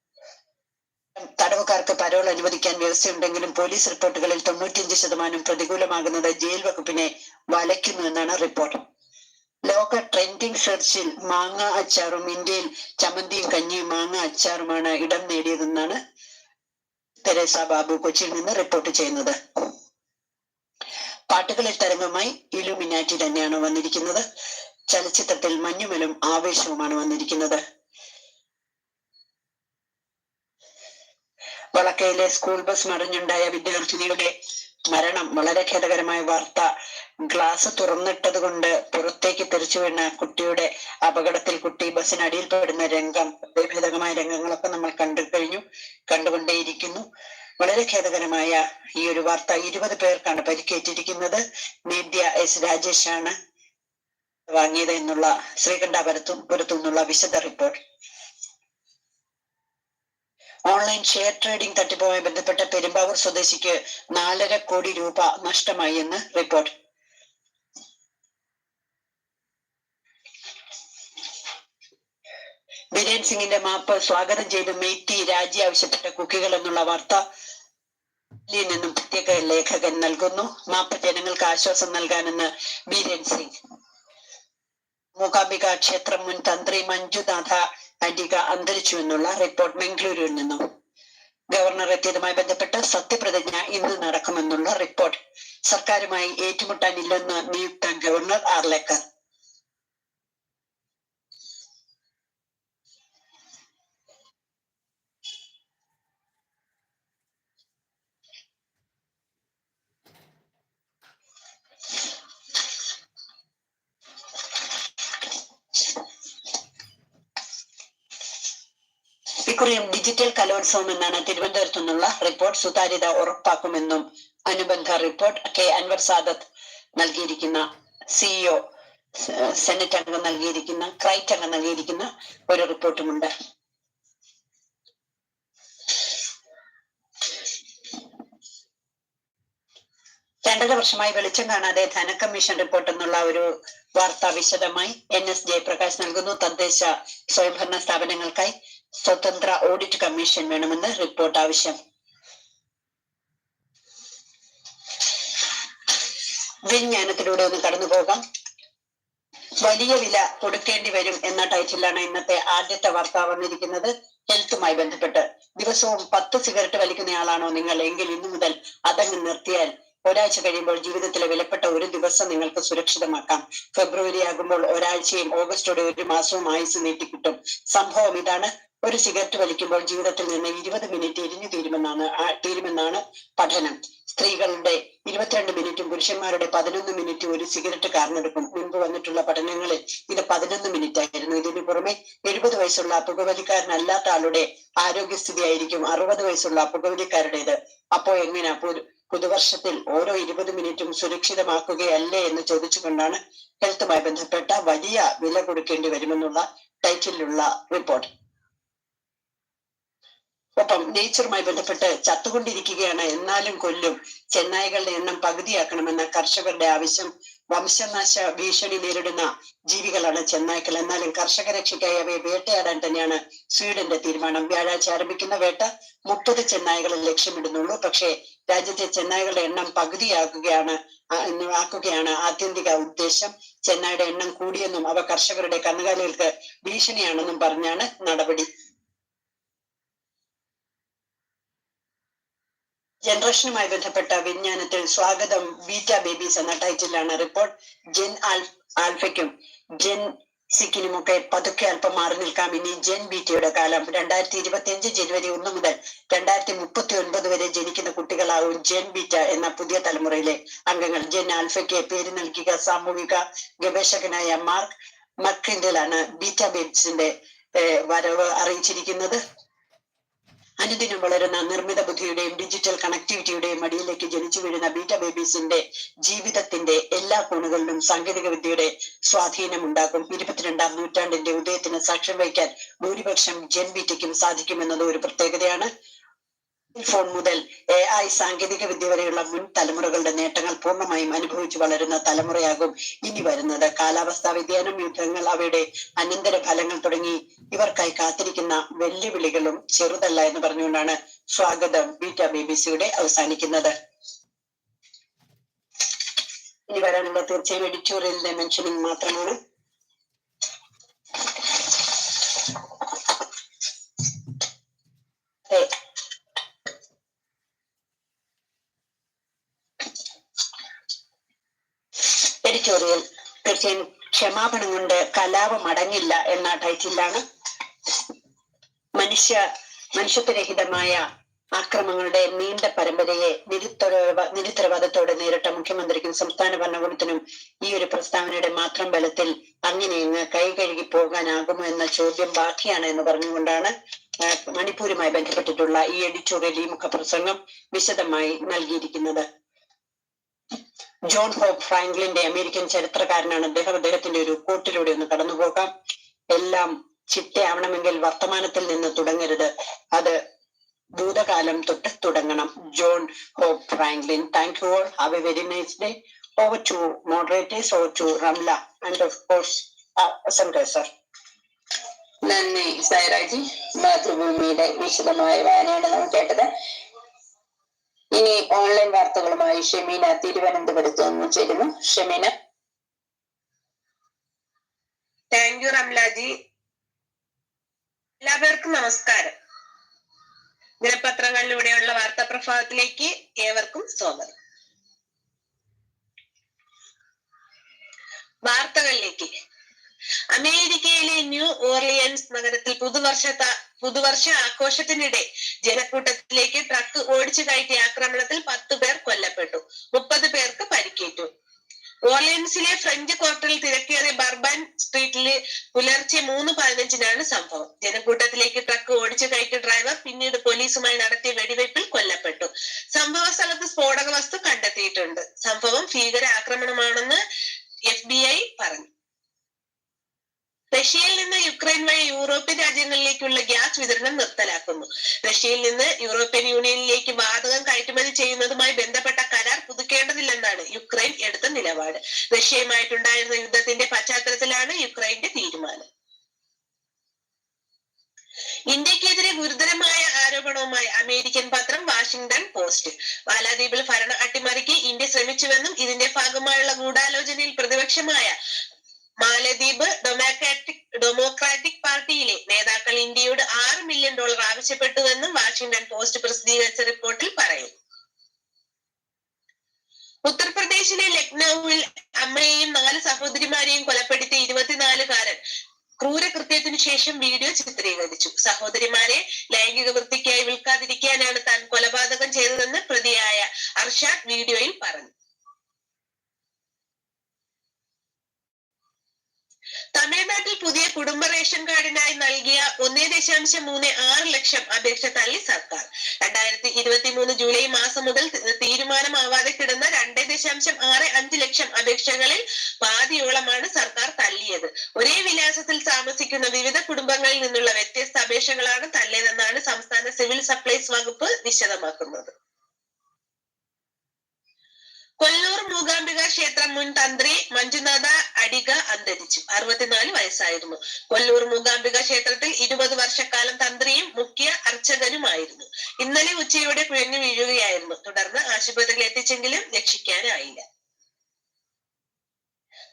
തടവുകാർക്ക് പരോൾ അനുവദിക്കാൻ വ്യവസ്ഥയുണ്ടെങ്കിലും പോലീസ് റിപ്പോർട്ടുകളിൽ തൊണ്ണൂറ്റിയഞ്ച് ശതമാനം പ്രതികൂലമാകുന്നത് ജയിൽ വകുപ്പിനെ വലയ്ക്കുന്നു എന്നാണ് റിപ്പോർട്ട്. ലോക ട്രെൻഡിംഗ് സെർച്ചിൽ മാങ്ങ അച്ചാറും ഇന്ത്യയിൽ ചമ്മന്തിയും കഞ്ഞിയും മാങ്ങ അച്ചാറുമാണ് ഇടം നേടിയതെന്നാണ് തെരേസ ബാബു കൊച്ചിയിൽ നിന്ന് റിപ്പോർട്ട് ചെയ്യുന്നത്. പാട്ടുകളിൽ തരംഗമായി ഇലുമിനാറ്റി തന്നെയാണ് വന്നിരിക്കുന്നത്. ചലച്ചിത്രത്തിൽ മഞ്ഞുമലും ആവേശവുമാണ് വന്നിരിക്കുന്നത്. വളക്കയിലെ സ്കൂൾ ബസ് മറിഞ്ഞുണ്ടായ വിദ്യാർത്ഥിനിയുടെ മരണം വളരെ ഖേദകരമായ വാർത്ത. ഗ്ലാസ് തുറന്നിട്ടത് കൊണ്ട് പുറത്തേക്ക് തെറിച്ചു വീണ കുട്ടിയുടെ അപകടത്തിൽ കുട്ടി ബസ്സിനടിയിൽ പെടുന്ന രംഗം ഭേദകമായ രംഗങ്ങളൊക്കെ നമ്മൾ കണ്ടു കഴിഞ്ഞു കണ്ടുകൊണ്ടേയിരിക്കുന്നു. വളരെ ഖേദകരമായ ഈ ഒരു വാർത്ത ഇരുപത് പേർക്കാണ് പരിക്കേറ്റിരിക്കുന്നത്. നേദ്യ എസ് രാജേഷ് ആണ് വാങ്ങിയത് എന്നുള്ള ശ്രീകണ്ഠാപുരത്തും പുരത്തു നിന്നുള്ള വിശദ റിപ്പോർട്ട് ഓൺലൈൻ ഷെയർ ട്രേഡിംഗ് തട്ടിപ്പുമായി ബന്ധപ്പെട്ട പെരുമ്പാവൂർ സ്വദേശിക്ക് നാലര കോടി രൂപ നഷ്ടമായി എന്ന് റിപ്പോർട്ട്. ബിരേൻ സിംഗിന്റെ മാപ്പ് സ്വാഗതം ചെയ്ത് മെയ്റ്റി രാജി ആവശ്യപ്പെട്ട കുക്കികൾ എന്നുള്ള വാർത്ത നിന്നും പ്രത്യേക ലേഖകൻ നൽകുന്നു. മാപ്പ് ജനങ്ങൾക്ക് ആശ്വാസം നൽകാനെന്ന് ബീരേൻ സിംഗ്. മൂകാംബിക ക്ഷേത്രം മുൻ തന്ത്രി മഞ്ജുനാഥ അഡിക അന്തരിച്ചു എന്നുള്ള റിപ്പോർട്ട് മംഗളൂരുവിൽ നിന്നും. ഗവർണർ എത്തിയതുമായി ബന്ധപ്പെട്ട് സത്യപ്രതിജ്ഞ ഇന്ന് നടക്കുമെന്നുള്ള റിപ്പോർട്ട് സർക്കാരുമായി ഏറ്റുമുട്ടാനില്ലെന്ന് നിയുക്ത ഗവർണർ ആർലേക്കർ. ഡിജിറ്റൽ കലോത്സവം എന്നാണ് തിരുവനന്തപുരത്തു നിന്നുള്ള റിപ്പോർട്ട് സുതാര്യത ഉറപ്പാക്കുമെന്നും അനുബന്ധ റിപ്പോർട്ട് കെ അൻവർ സാദത്ത് നൽകിയിരിക്കുന്ന സിഇഒ സെനറ്റ് അംഗം നൽകിയിരിക്കുന്ന ക്രൈറ്റ് അംഗം നൽകിയിരിക്കുന്ന ഒരു റിപ്പോർട്ടുമുണ്ട്. രണ്ടര വർഷമായി വെളിച്ചം കാണാതെ ധനകമ്മീഷൻ റിപ്പോർട്ട് എന്നുള്ള ഒരു വാർത്ത വിശദമായി എൻ എസ് ജയപ്രകാശ് നൽകുന്നു. തദ്ദേശ സ്വയംഭരണ സ്ഥാപനങ്ങൾക്കായി സ്വതന്ത്ര ഓഡിറ്റ് കമ്മീഷൻ വേണമെന്ന് റിപ്പോർട്ട് ആവശ്യം. വിജ്ഞാനത്തിലൂടെ ഒന്ന് കടന്നു പോകാം. വലിയ വില കൊടുക്കേണ്ടി വരും എന്ന ടൈറ്റിലാണ് ഇന്നത്തെ ആദ്യത്തെ വാർത്ത വന്നിരിക്കുന്നത്. ഹെൽത്തുമായി ബന്ധപ്പെട്ട്. ദിവസവും പത്ത് സിഗരറ്റ് വലിക്കുന്നയാളാണോ നിങ്ങൾ? എങ്കിൽ ഇന്നു മുതൽ അതങ്ങ് നിർത്തിയാൽ ഒരാഴ്ച കഴിയുമ്പോൾ ജീവിതത്തിലെ വിലപ്പെട്ട ഒരു ദിവസം നിങ്ങൾക്ക് സുരക്ഷിതമാക്കാം. ഫെബ്രുവരി ആകുമ്പോൾ ഒരാഴ്ചയും ഓഗസ്റ്റോടെ ഒരു മാസവും ആയുസ് നീട്ടിക്കിട്ടും. സംഭവം ഇതാണ്. ഒരു സിഗരറ്റ് വലിക്കുമ്പോൾ ജീവിതത്തിൽ നിന്ന് ഇരുപത് മിനിറ്റ് എരിഞ്ഞു തീരുമെന്നാണ് തീരുമെന്നാണ് പഠനം. സ്ത്രീകളുടെ ഇരുപത്തിരണ്ട് മിനിറ്റും പുരുഷന്മാരുടെ പതിനൊന്ന് മിനിറ്റ് ഒരു സിഗരറ്റ് കാരനെടുക്കും മുൻപ് വന്നിട്ടുള്ള പഠനങ്ങളിൽ ഇത് പതിനൊന്ന് മിനിറ്റ് ആയിരുന്നു ഇതിന് പുറമെ എഴുപത് വയസ്സുള്ള പുകവലിക്കാരനല്ലാത്ത ആളുടെ ആരോഗ്യസ്ഥിതി ആയിരിക്കും അറുപത് വയസ്സുള്ള പുകവലിക്കാരുടേത്. അപ്പോ എങ്ങനെ പുതു- പുതുവർഷത്തിൽ ഓരോ ഇരുപത് മിനിറ്റും സുരക്ഷിതമാക്കുകയല്ലേ എന്ന് ചോദിച്ചുകൊണ്ടാണ് ഹെൽത്തുമായി ബന്ധപ്പെട്ട വലിയ വില കൊടുക്കേണ്ടി വരുമെന്നുള്ള ടൈറ്റിലുള്ള റിപ്പോർട്ട്. ഒപ്പം നേച്ചറുമായി ബന്ധപ്പെട്ട് ചത്തുകൊണ്ടിരിക്കുകയാണ്. എന്നാലും കൊല്ലും. ചെന്നായകളുടെ എണ്ണം പകുതിയാക്കണമെന്ന കർഷകരുടെ ആവശ്യം വംശനാശ ഭീഷണി നേരിടുന്ന ജീവികളാണ് ചെന്നായ്ക്കൾ. എന്നാലും കർഷക രക്ഷയ്ക്കായി അവയെ വേട്ടയാടാൻ തന്നെയാണ് സ്വീഡന്റെ തീരുമാനം. വ്യാഴാഴ്ച ആരംഭിക്കുന്ന വേട്ട മുപ്പത് ചെന്നായകളിൽ ലക്ഷ്യമിടുന്നുള്ളൂ. പക്ഷേ രാജ്യത്തെ ചെന്നായകളുടെ എണ്ണം പകുതിയാക്കുകയാണ് ആക്കുകയാണ് ആത്യന്തിക ഉദ്ദേശം. ചെന്നായുടെ എണ്ണം കൂടിയെന്നും അവ കർഷകരുടെ കന്നുകാലികൾക്ക് ഭീഷണിയാണെന്നും പറഞ്ഞാണ് നടപടി. ജനറേഷനുമായി ബന്ധപ്പെട്ട വിജ്ഞാനത്തിൽ സ്വാഗതം. ബീറ്റ ബേബീസ് എന്ന ടൈറ്റിലാണ് റിപ്പോർട്ട്. ജെൻ ആൽ ആൽഫയ്ക്കും ജെൻ സിക്കിനുമൊക്കെ പതുക്കെ അല്പം മാറി നിൽക്കാം. ഇനി ജെൻ ബീറ്റയുടെ കാലം രണ്ടായിരത്തി ഇരുപത്തി അഞ്ച് ജനുവരി ഒന്ന് മുതൽ രണ്ടായിരത്തി മുപ്പത്തി ഒൻപത് വരെ ജനിക്കുന്ന കുട്ടികളാവും ജെൻ ബീറ്റ എന്ന പുതിയ തലമുറയിലെ അംഗങ്ങൾ. ജെൻ ആൽഫയ്ക്ക് പേര് നൽകിയ സാമൂഹിക ഗവേഷകനായ മാർക്ക് മക്കിൻഡലാണ് ബീറ്റ ബേബ്സിന്റെ വരവ് അറിയിച്ചിരിക്കുന്നത്. അനുദിനം വളരുന്ന നിർമ്മിത ബുദ്ധിയുടെയും ഡിജിറ്റൽ കണക്ടിവിറ്റിയുടെയും മടിയിലേക്ക് ജനിച്ചു വീഴുന്ന ബീറ്റ ബേബീസിന്റെ ജീവിതത്തിന്റെ എല്ലാ കോണുകളിലും സാങ്കേതിക വിദ്യയുടെ സ്വാധീനം ഉണ്ടാകും ഇരുപത്തിരണ്ടാം നൂറ്റാണ്ടിന്റെ ഉദയത്തിന് സാക്ഷ്യം വഹിക്കാൻ ഭൂരിപക്ഷം ജെൻ ബീറ്റയ്ക്കും സാധിക്കുമെന്നത് ഒരു പ്രത്യേകതയാണ്. ഫോൺ മുതൽ എ ഐ സാങ്കേതിക വിദ്യ വരെയുള്ള മുൻ തലമുറകളുടെ നേട്ടങ്ങൾ പൂർണമായും അനുഭവിച്ചു വളരുന്ന തലമുറയാകും ഇനി വരുന്നത്. കാലാവസ്ഥാ വ്യതിയാനം യുദ്ധങ്ങൾ അവയുടെ അനന്തര ഫലങ്ങൾ തുടങ്ങി ഇവർക്കായി കാത്തിരിക്കുന്ന വെല്ലുവിളികളും ചെറുതല്ല എന്ന് പറഞ്ഞുകൊണ്ടാണ് സ്വാഗതം ബീറ്റ സിയുടെ അവസാനിക്കുന്നത്. ഇനി വരാനുള്ള തീർച്ചയായും എഡിറ്റോറിയലിന്റെ മെൻഷനിങ് മാത്രമാണ്. തീർച്ചയായും ക്ഷമാപണം കൊണ്ട് കലാപം അടങ്ങില്ല എന്ന ടൈറ്റിലാണ് മനുഷ്യ മനുഷ്യത്വരഹിതമായ ആക്രമങ്ങളുടെ നീണ്ട പരമ്പരയെ നിരുത്തരവ നിരുത്തരവാദത്തോടെ നേരിട്ട മുഖ്യമന്ത്രിക്കും സംസ്ഥാന ഭരണകൂടത്തിനും ഈ ഒരു പ്രസ്താവനയുടെ മാത്രം ബലത്തിൽ അങ്ങനെ ഇങ്ങ് കൈ കഴുകി പോകാനാകുമോ എന്ന ചോദ്യം ബാക്കിയാണ് എന്ന് പറഞ്ഞുകൊണ്ടാണ് മണിപ്പൂരുമായി ബന്ധപ്പെട്ടിട്ടുള്ള ഈ എഡിറ്റോറിയൽ ഈ മുഖപ്രസംഗം വിശദമായി നൽകിയിരിക്കുന്നത്. ജോൺ ഹോപ്പ് ഫ്രാങ്ക്ലിന്റെ അമേരിക്കൻ ചരിത്രകാരനാണ്. അദ്ദേഹം അദ്ദേഹത്തിന്റെ ഒരു കോട്ടിലൂടെ ഒന്ന് കടന്നു പോകാം. എല്ലാം ചിട്ടയാവണമെങ്കിൽ വർത്തമാനത്തിൽ നിന്ന് തുടങ്ങരുത്. അത് ഭൂതകാലം തൊട്ട് തുടങ്ങണം. John Hope Franklin thank you all have a very nice day over to moderators over to Ramla and of course സെൻട്രേ sir നന്ദി സൈറാജി മാതൃഭൂമിയുടെ വിശദമായ വായനയാണ് നമ്മൾ കേട്ടത്. ഇനി ഓൺലൈൻ വാർത്തകളുമായി ഷെമീന തിരുവനന്തപുരത്ത് നിന്ന് ചേരുന്നു. ഷെമീന. താങ്ക് യു റംലാജി. എല്ലാവർക്കും നമസ്കാരം. ദിനപത്രങ്ങളിലൂടെയുള്ള വാർത്താ പ്രഭാതത്തിലേക്ക് ഏവർക്കും സ്വാഗതം. വാർത്തകളിലേക്ക്. അമേരിക്കയിലെ ന്യൂ ഓർലിയൻസ് നഗരത്തിൽ പുതുവർഷ പുതുവർഷ ആഘോഷത്തിനിടെ ജനക്കൂട്ടത്തിലേക്ക് ട്രക്ക് ഓടിച്ചു കയറ്റിയ ആക്രമണത്തിൽ പത്ത് പേർ കൊല്ലപ്പെട്ടു മുപ്പത് പേർക്ക് പരിക്കേറ്റു. ഓർലിയൻസിലെ ഫ്രഞ്ച് ക്വാർട്ടറിൽ തിരക്കേറിയ ബർബൻ സ്ട്രീറ്റിൽ പുലർച്ചെ മൂന്ന് പതിനഞ്ചിനാണ് സംഭവം. ജനക്കൂട്ടത്തിലേക്ക് ട്രക്ക് ഓടിച്ചു കയറ്റിയ ഡ്രൈവർ പിന്നീട് പോലീസുമായി നടത്തിയ വെടിവയ്പിൽ കൊല്ലപ്പെട്ടു. സംഭവ സ്ഥലത്ത് സ്ഫോടക വസ്തു കണ്ടെത്തിയിട്ടുണ്ട്. സംഭവം ഭീകര ആക്രമണമാണെന്ന് എഫ് ബി ഐ പറഞ്ഞു. റഷ്യയിൽ നിന്ന് യുക്രൈൻ വഴി യൂറോപ്യൻ രാജ്യങ്ങളിലേക്കുള്ള ഗ്യാസ് വിതരണം നിർത്തലാക്കുന്നു. റഷ്യയിൽ നിന്ന് യൂറോപ്യൻ യൂണിയനിലേക്ക് വാതകം കയറ്റുമതി ചെയ്യുന്നതുമായി ബന്ധപ്പെട്ട കരാർ പുതുക്കേണ്ടതില്ലെന്നാണ് യുക്രൈൻ എടുത്ത നിലപാട്. റഷ്യയുമായിട്ടുണ്ടായിരുന്ന യുദ്ധത്തിന്റെ പശ്ചാത്തലത്തിലാണ് യുക്രൈന്റെ തീരുമാനം. ഇന്ത്യക്കെതിരെ ഗുരുതരമായ ആരോപണവുമായി അമേരിക്കൻ പത്രം വാഷിംഗ്ടൺ പോസ്റ്റ്. മാലാദ്വീപിൽ ഭരണ അട്ടിമറിക്ക് ഇന്ത്യ ശ്രമിച്ചുവെന്നും ഇതിന്റെ ഭാഗമായുള്ള ഗൂഢാലോചനയിൽ പ്രതിപക്ഷമായ മാലദ്വീപ് ഡെമോക്രാറ്റിക് ഡെമോക്രാറ്റിക് പാർട്ടിയിലെ നേതാക്കൾ ഇന്ത്യയോട് ആറ് മില്യൺ ഡോളർ ആവശ്യപ്പെട്ടുവെന്നും വാഷിംഗ്ടൺ പോസ്റ്റ് പ്രസിദ്ധീകരിച്ച റിപ്പോർട്ടിൽ പറയുന്നു. ഉത്തർപ്രദേശിലെ ലക്നൌവിൽ അമ്മയെയും നാല് സഹോദരിമാരെയും കൊലപ്പെടുത്തിയ ഇരുപത്തിനാലുകാരൻ ക്രൂരകൃത്യത്തിനു ശേഷം വീഡിയോ ചിത്രീകരിച്ചു. സഹോദരിമാരെ ലൈംഗിക വൃത്തിക്കായി വിൽക്കാതിരിക്കാനാണ് താൻ കൊലപാതകം ചെയ്തതെന്ന് പ്രതിയായ അർഷാദ് വീഡിയോയിൽ പറഞ്ഞു. പുതിയ കുടുംബ റേഷൻ കാർഡിനായി നൽകിയ ഒന്നേ ദശാംശം മൂന്ന് ആറ് ലക്ഷം അപേക്ഷ തള്ളി സർക്കാർ. രണ്ടായിരത്തി ഇരുപത്തി മൂന്ന് ജൂലൈ മാസം മുതൽ തീരുമാനമാവാതെ കിടന്ന രണ്ടേ ദശാംശം ആറ് അഞ്ച് ലക്ഷം അപേക്ഷകളിൽ പാതിയോളമാണ് സർക്കാർ തള്ളിയത്. ഒരേ വിലാസത്തിൽ താമസിക്കുന്ന വിവിധ കുടുംബങ്ങളിൽ നിന്നുള്ള വ്യത്യസ്ത അപേക്ഷകളാണ് തള്ളിയതെന്നാണ് സംസ്ഥാന സിവിൽ സപ്ലൈസ് വകുപ്പ് വിശദമാക്കുന്നത്. കൊല്ലൂർ മൂകാംബിക ക്ഷേത്രം മുൻ തന്ത്രി മഞ്ജുനാഥ അടിക അന്തരിച്ചു. അറുപത്തിനാല് വയസ്സായിരുന്നു. കൊല്ലൂർ മൂകാംബിക ക്ഷേത്രത്തിൽ ഇരുപത് വർഷക്കാലം തന്ത്രിയും മുഖ്യ അർച്ചകനുമായിരുന്നു. ഇന്നലെ ഉച്ചയോടെ കുഴഞ്ഞു വീഴുകയായിരുന്നു. തുടർന്ന് ആശുപത്രിയിൽ എത്തിച്ചെങ്കിലും രക്ഷിക്കാനായില്ല.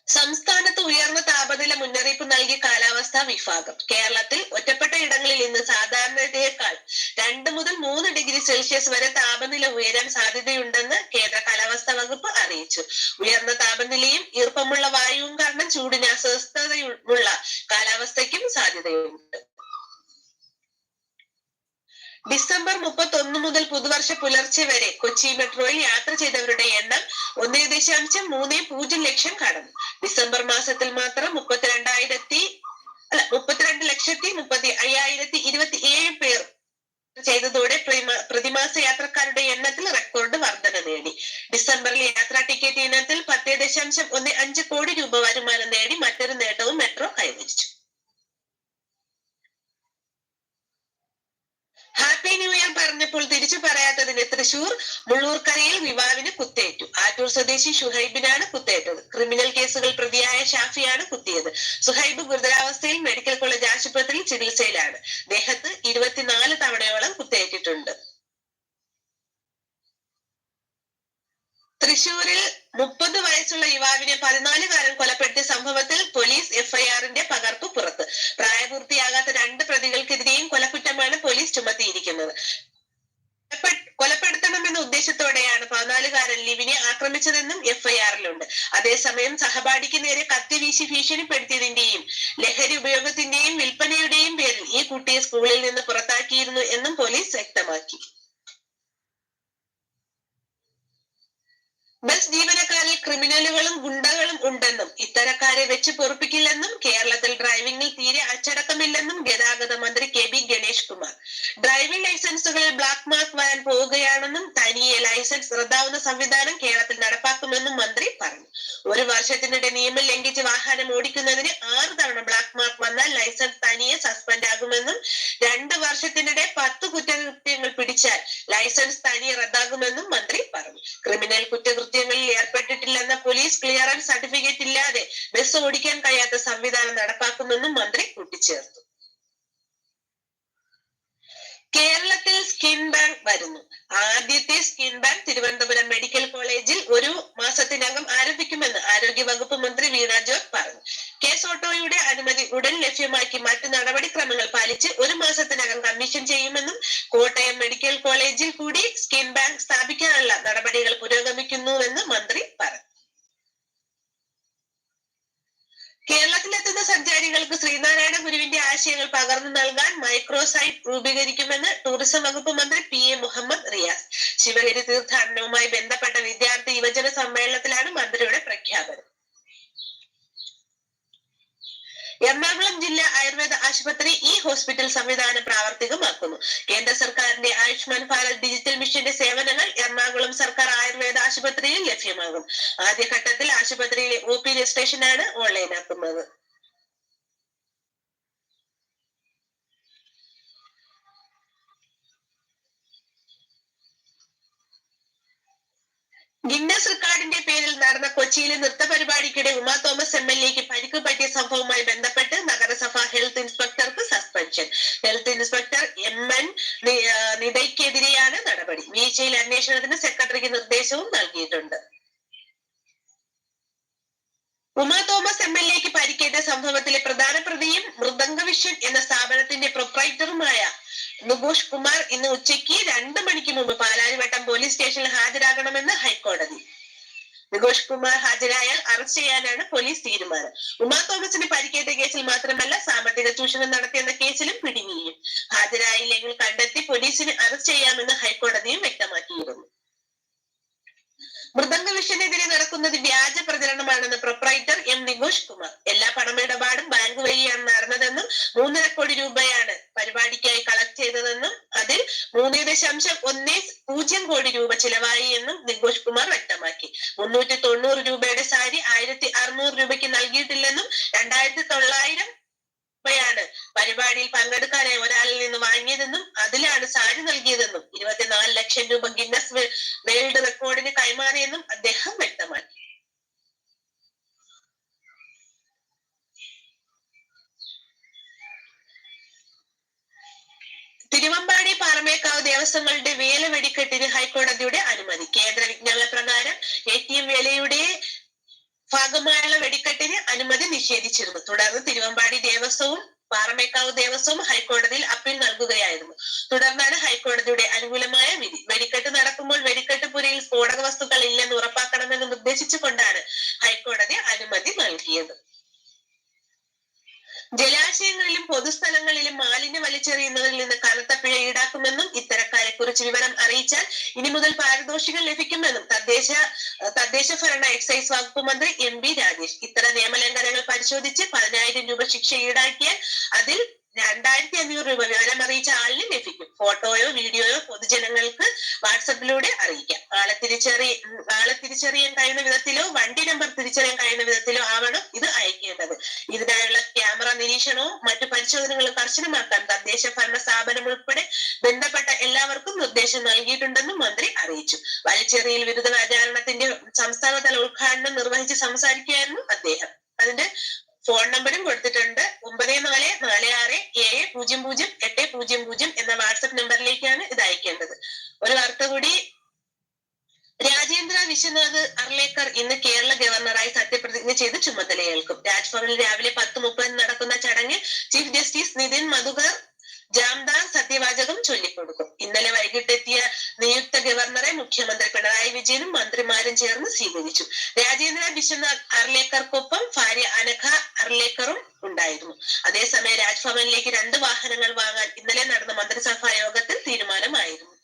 സംസ്ഥാനത്ത് ഉയർന്ന താപനില മുന്നറിയിപ്പ് നൽകിയ കാലാവസ്ഥാ വിഭാഗം. കേരളത്തിൽ ഒറ്റപ്പെട്ട ഇടങ്ങളിൽ ഇന്ന് സാധാരണയേക്കാൾ രണ്ട് മുതൽ മൂന്ന് ഡിഗ്രി സെൽഷ്യസ് വരെ താപനില ഉയരാൻ സാധ്യതയുണ്ടെന്ന് കേന്ദ്ര കാലാവസ്ഥാ വകുപ്പ് അറിയിച്ചു. ഉയർന്ന താപനിലയും ഈർപ്പമുള്ള വായുവും കാരണം ചൂടിന് അസ്വസ്ഥതയുള്ള കാലാവസ്ഥയ്ക്കും സാധ്യതയുണ്ട്. ഡിസംബർ മുപ്പത്തി ഒന്ന് മുതൽ പുതുവർഷ പുലർച്ചെ വരെ കൊച്ചി മെട്രോയിൽ യാത്ര ചെയ്തവരുടെ എണ്ണം ഒന്നേ ദശാംശം മൂന്ന് പൂജ്യം ലക്ഷം കടന്നു. ഡിസംബർ മാസത്തിൽ മാത്രം മുപ്പത്തിരണ്ടായിരത്തി അല്ല മുപ്പത്തിരണ്ട് ലക്ഷത്തി മുപ്പത്തി അയ്യായിരത്തി ഇരുപത്തി ഏഴ് പേർ ചെയ്തതോടെ പ്രതിമാസ യാത്രക്കാരുടെ എണ്ണത്തിൽ റെക്കോർഡ് വർധന നേടി. ഡിസംബറിൽ യാത്രാ ടിക്കറ്റ് ഇനത്തിൽ പത്തേ ദശാംശം ഒന്ന് അഞ്ച് കോടി രൂപ വരുമാനം നേടി മറ്റൊരു നേട്ടവും മെട്രോ കൈവരിച്ചു. ഹാപ്പി ന്യൂ ഇയർ പറഞ്ഞപ്പോൾ തിരിച്ചു പറയാത്തതിന് തൃശൂർ മുള്ളൂർക്കരയിൽ യുവാവിന് കുത്തേറ്റു. ആറ്റൂർ സ്വദേശി ഷുഹൈബിനാണ് കുത്തേറ്റത്. ക്രിമിനൽ കേസുകൾ പ്രതിയായ ഷാഫിയാണ് കുത്തിയത്. സുഹൈബ് ഗുരുതരാവസ്ഥയിൽ മെഡിക്കൽ കോളേജ് ആശുപത്രിയിൽ ചികിത്സയിലാണ്. ദേഹത്ത് ഇരുപത്തിനാല് തവണയോളം കുത്തേറ്റിട്ടുണ്ട്. തൃശൂരിൽ മുപ്പത് വയസ്സുള്ള യുവാവിനെ പതിനാലുകാരൻ കൊലപ്പെടുത്തിയ സംഭവത്തിൽ പോലീസ് എഫ്ഐആറിന്റെ പകർപ്പ് പുറത്ത്. പ്രായപൂർത്തിയാകാത്ത രണ്ട് പോലീസ് ചുമത്തിയിരിക്കുന്നത്. കൊലപ്പെ- കൊലപ്പെടുത്തണമെന്ന ഉദ്ദേശത്തോടെയാണ് പതിനാലുകാരൻ ലിവിനെ ആക്രമിച്ചതെന്നും എഫ്ഐആറിലുണ്ട്. അതേസമയം സഹപാഠിക്ക് നേരെ കത്തി വീശി ഭീഷണിപ്പെടുത്തിയതിന്റെയും ലഹരി ഉപയോഗത്തിന്റെയും വിൽപ്പനയുടെയും പേരിൽ ഈ കുട്ടിയെ സ്കൂളിൽ നിന്ന് പുറത്താക്കിയിരുന്നു എന്നും പോലീസ് വ്യക്തമാക്കി. ബസ് ജീവനക്കാരിൽ ക്രിമിനലുകളും ഗുണ്ടകളും ഉണ്ടെന്നും ഇത്തരക്കാരെ വെച്ച് പൊറുപ്പിക്കില്ലെന്നും കേരളത്തിൽ ഡ്രൈവിംഗിൽ തീരെ അച്ചടക്കമില്ലെന്നും ഗതാഗത മന്ത്രി K B Ganesh Kumar. Driving ലൈസൻസുകളിൽ black mark വരാൻ പോവുകയാണെന്നും തനിയെ ലൈസൻസ് റദ്ദാവുന്ന സംവിധാനം കേരളത്തിൽ നടപ്പാക്കുമെന്നും മന്ത്രി പറഞ്ഞു. ഒരു വർഷത്തിനിടെ നിയമം ലംഘിച്ച് വാഹനം ഓടിക്കുന്നതിന് ആറ് തവണ ബ്ലാക്ക് മാർക്ക് വന്നാൽ ലൈസൻസ് തനിയെ സസ്പെൻഡ് ആകുമെന്നും രണ്ട് വർഷത്തിനിടെ പത്ത് കുറ്റകൃത്യങ്ങൾ പിടിച്ചാൽ ലൈസൻസ് തനിയെ റദ്ദാകുമെന്നും മന്ത്രി പറഞ്ഞു ക്രിമിനൽ കുറ്റകൃത്യങ്ങളിൽ ഏർപ്പെട്ടിട്ടില്ലെന്ന ക്ലിയറൻസ് സർട്ടിഫിക്കറ്റ് ഇല്ലാതെ ബസ് ഓടിക്കാൻ കഴിയാത്ത സംവിധാനം നടപ്പാക്കുമെന്നും മന്ത്രി കൂട്ടിച്ചേർത്തു. കേരളത്തിൽ സ്കിൻ ബാങ്ക് വരുന്നു. ആദ്യത്തെ സ്കിൻ ബാങ്ക് തിരുവനന്തപുരം മെഡിക്കൽ കോളേജിൽ ഒരു മാസത്തിനകം ആരംഭിക്കുമെന്ന് ആരോഗ്യ വകുപ്പ് മന്ത്രി വീണ ജോർജ് പറഞ്ഞു. കേസ് ഓട്ടോയുടെ അനുമതി ഉടൻ ലഭ്യമാക്കി മറ്റ് നടപടിക്രമങ്ങൾ പാലിച്ച് ഒരു മാസത്തിനകം കമ്മീഷൻ ചെയ്യുമെന്നും കോട്ടയം മെഡിക്കൽ കോളേജിൽ കൂടി സ്കിൻ ബാങ്ക് സ്ഥാപിക്കാനുള്ള നടപടികൾ പുരോഗമിക്കുന്നുവെന്ന് മന്ത്രി പറഞ്ഞു. കേരളത്തിലെത്തുന്ന സഞ്ചാരികൾക്ക് ശ്രീനാരായണ ഗുരുവിന്റെ ആശയങ്ങൾ പകർന്നു നൽകാൻ മൈക്രോസൈറ്റ് രൂപീകരിക്കുമെന്ന് ടൂറിസം വകുപ്പ് മന്ത്രി പി എ മുഹമ്മദ് റിയാസ്. ശിവഗിരി തീർത്ഥാടനവുമായി ബന്ധപ്പെട്ട വിദ്യാർത്ഥി യുവജന സമ്മേളനത്തിലാണ് മന്ത്രിയുടെ പ്രഖ്യാപനം. എറണാകുളം ജില്ലാ ആയുർവേദ ആശുപത്രി ഈ ഹോസ്പിറ്റൽ സംവിധാനം പ്രാവർത്തികമാക്കുന്നു. കേന്ദ്ര സർക്കാരിന്റെ ആയുഷ്മാൻ ഭാരത് ഡിജിറ്റൽ മിഷന്റെ സേവനങ്ങൾ എറണാകുളം സർക്കാർ ആയുർവേദ ആശുപത്രിയിൽ ലഭ്യമാകും. ആദ്യഘട്ടത്തിൽ ആശുപത്രിയിലെ ഒ പി രജിസ്ട്രേഷനാണ് ഓൺലൈനാക്കുന്നത്. ഗിന്നസ് റിക്കാർഡിന്റെ പേരിൽ നടന്ന കൊച്ചിയിലെ നൃത്ത പരിപാടിക്കിടെ ഉമാ തോമസ് എം എൽ എക്ക് പരിക്ക് പറ്റിയ സംഭവവുമായി ബന്ധപ്പെട്ട് suspension health inspector M N നിതയ്ക്കെതിരെയാണ് നടപടി. വീഴ്ചയിൽ അന്വേഷണത്തിന് സെക്രട്ടറിക്ക് നിർദ്ദേശവും നൽകിയിട്ടുണ്ട്. ഉമ തോമസ് എം എൽ എക്ക് പരിക്കേറ്റ സംഭവത്തിലെ പ്രധാന പ്രതിയും മൃദംഗ വിഷൻ എന്ന സ്ഥാപനത്തിന്റെ പ്രൊപ്രൈറ്ററുമായ നുഭൂഷ് കുമാർ ഇന്ന് ഉച്ചയ്ക്ക് രണ്ട് മണിക്ക് മുമ്പ് പാലാരിവട്ടം പോലീസ് സ്റ്റേഷനിൽ ഹാജരാകണമെന്ന് ഹൈക്കോടതി. നിഘോഷ് കുമാർ ഹാജരായാൽ അറസ്റ്റ് ചെയ്യാനാണ് പോലീസ് തീരുമാനം. ഉമാ തോമസിന് പരിക്കേറ്റ കേസിൽ മാത്രമല്ല സാമ്പത്തിക ചൂഷണം നടത്തിയെന്ന കേസിലും പിടിവീഴും ഹാജരായില്ലെങ്കിൽ കണ്ടെത്തി പോലീസിന് അറസ്റ്റ് ചെയ്യാമെന്ന് ഹൈക്കോടതിയും വ്യക്തമാക്കിയിരുന്നു. മൃദംഗ വിഷനെതിരെ നടക്കുന്നത് വ്യാജ പ്രചരണമാണെന്ന് പ്രൊപ്രൈറ്റർ എം നികോഷ് കുമാർ. എല്ലാ പണമിടപാടും ബാങ്ക് വഴിയാണ് നടന്നതെന്നും മൂന്നര കോടി രൂപയാണ് പരിപാടിക്കായി കളക്ട് ചെയ്തതെന്നും അതിൽ മൂന്ന് ദശാംശം ഒന്ന് പൂജ്യം കോടി രൂപ ചിലവായി എന്നും നിഘോഷ് കുമാർ വ്യക്തമാക്കി. മുന്നൂറ്റി തൊണ്ണൂറ് രൂപയുടെ സാരി ആയിരത്തി അറുന്നൂറ് രൂപയ്ക്ക് നൽകിയിട്ടില്ലെന്നും രണ്ടായിരത്തി തൊള്ളായിരം രൂപയാണ് പരിപാടിയിൽ പങ്കെടുക്കാനായി ഒരാളിൽ നിന്ന് വാങ്ങിയതെന്നും അതിലാണ് സാരി നൽകിയതെന്നും ഇരുപത്തിനാല് ലക്ഷം രൂപ ഗിന്നസ് വേൾഡ് റെക്കോർഡിന് കൈമാറിയെന്നും അദ്ദേഹം വ്യക്തമാക്കി. തിരുവമ്പാടി പാറമേക്കാവ് ദേവസ്വങ്ങളുടെ വേല വെടിക്കെട്ടിന് ഹൈക്കോടതിയുടെ അനുമതി കേന്ദ്ര വിജ്ഞാന പ്രകാരം എ ടി എം വേലയുടെ ഭാഗമായുള്ള വെടിക്കെട്ടിന് അനുമതി നിഷേധിച്ചിരുന്നു. തുടർന്ന് തിരുവമ്പാടി ദേവസ്വവും പാറമേക്കാവ് ദേവസ്വവും ഹൈക്കോടതിയിൽ അപ്പീൽ നൽകുകയായിരുന്നു. തുടർന്നാണ് ഹൈക്കോടതിയുടെ അനുകൂലമായ വിധി. വെടിക്കെട്ട് നടക്കുമ്പോൾ വെടിക്കെട്ട് പുരയിൽ സ്ഫോടക വസ്തുക്കൾ ഇല്ലെന്ന് ഉറപ്പാക്കണമെന്ന് നിർദ്ദേശിച്ചുകൊണ്ടാണ് ഹൈക്കോടതി അനുമതി നൽകിയത് ജലാശയങ്ങളിലും പൊതുസ്ഥലങ്ങളിലും മാലിന്യം വലിച്ചെറിയുന്നതിൽ നിന്ന് കനത്ത പിഴ ഈടാക്കുമെന്നും ഇത്തരക്കാരെ കുറിച്ച് വിവരം അറിയിച്ചാൽ ഇനി മുതൽ പാരിതോഷികം ലഭിക്കുമെന്നും തദ്ദേശ തദ്ദേശ ഭരണ എക്സൈസ് വകുപ്പ് മന്ത്രി എം ബി രാജേഷ്. ഇത്തരം നിയമലംഘനങ്ങൾ പരിശോധിച്ച് പതിനായിരം രൂപ ശിക്ഷ ഈടാക്കിയാൽ അതിൽ രണ്ടായിരത്തി അഞ്ഞൂറ് രൂപ വിവരം അറിയിച്ച ആളിന് ലഭിക്കും. ഫോട്ടോയോ വീഡിയോയോ പൊതുജനങ്ങൾക്ക് വാട്സപ്പിലൂടെ അറിയിക്കാം. ആളെ തിരിച്ചറി ആളെ തിരിച്ചറിയാൻ കഴിയുന്ന വിധത്തിലോ വണ്ടി നമ്പർ തിരിച്ചറിയാൻ കഴിയുന്ന വിധത്തിലോ ആവണം ഇത് അയക്കേണ്ടത്. ഇതിനായുള്ള ക്യാമറ നിരീക്ഷണവും മറ്റു പരിശോധനകളും കർശനമാക്കാൻ തദ്ദേശ ഭരണ സ്ഥാപനം ഉൾപ്പെടെ ബന്ധപ്പെട്ട എല്ലാവർക്കും നിർദ്ദേശം നൽകിയിട്ടുണ്ടെന്നും മന്ത്രി അറിയിച്ചു. വലിച്ചെറിയൽ വിരുദ്ധ പ്രചാരണത്തിന്റെ സംസ്ഥാനതല ഉദ്ഘാടനം നിർവഹിച്ച് സംസാരിക്കുകയായിരുന്നു അദ്ദേഹം. അതിന്റെ ഫോൺ നമ്പറും കൊടുത്തിട്ടുണ്ട്. ഒമ്പത് നാല് നാല് ആറ് ഏഴ് പൂജ്യം പൂജ്യം എട്ട് പൂജ്യം പൂജ്യം എന്ന വാട്സപ്പ് നമ്പറിലേക്കാണ് ഇത് അയക്കേണ്ടത്. ഒരു വാർത്ത കൂടി. രാജേന്ദ്ര വിശ്വനാഥ് അർലേക്കർ ഇന്ന് കേരള ഗവർണറായി സത്യപ്രതിജ്ഞ ചെയ്ത് ചുമതലയേൽക്കും. രാജ്ഭവനിൽ രാവിലെ പത്ത് മുപ്പതിന് നടക്കുന്ന ചടങ്ങിൽ ചീഫ് ജസ്റ്റിസ് നിതിൻ മധുകർ ജാംദാർ സത്യവാചകം ചൊല്ലിക്കൊടുക്കും. ഇന്നലെ വൈകിട്ടെത്തിയ നിയുക്ത ഗവർണറെ മുഖ്യമന്ത്രി പിണറായി വിജയനും മന്ത്രിമാരും ചേർന്ന് സ്വീകരിച്ചു. രാജേന്ദ്ര വിശ്വനാഥ് അർലേക്കർക്കൊപ്പം ഭാര്യ അനഘ അർലേക്കറും ഉണ്ടായിരുന്നു. അതേസമയം രാജ്ഭവനിലേക്ക് രണ്ട് വാഹനങ്ങൾ വാങ്ങാൻ ഇന്നലെ നടന്ന മന്ത്രിസഭാ യോഗത്തിൽ തീരുമാനമായിരുന്നു.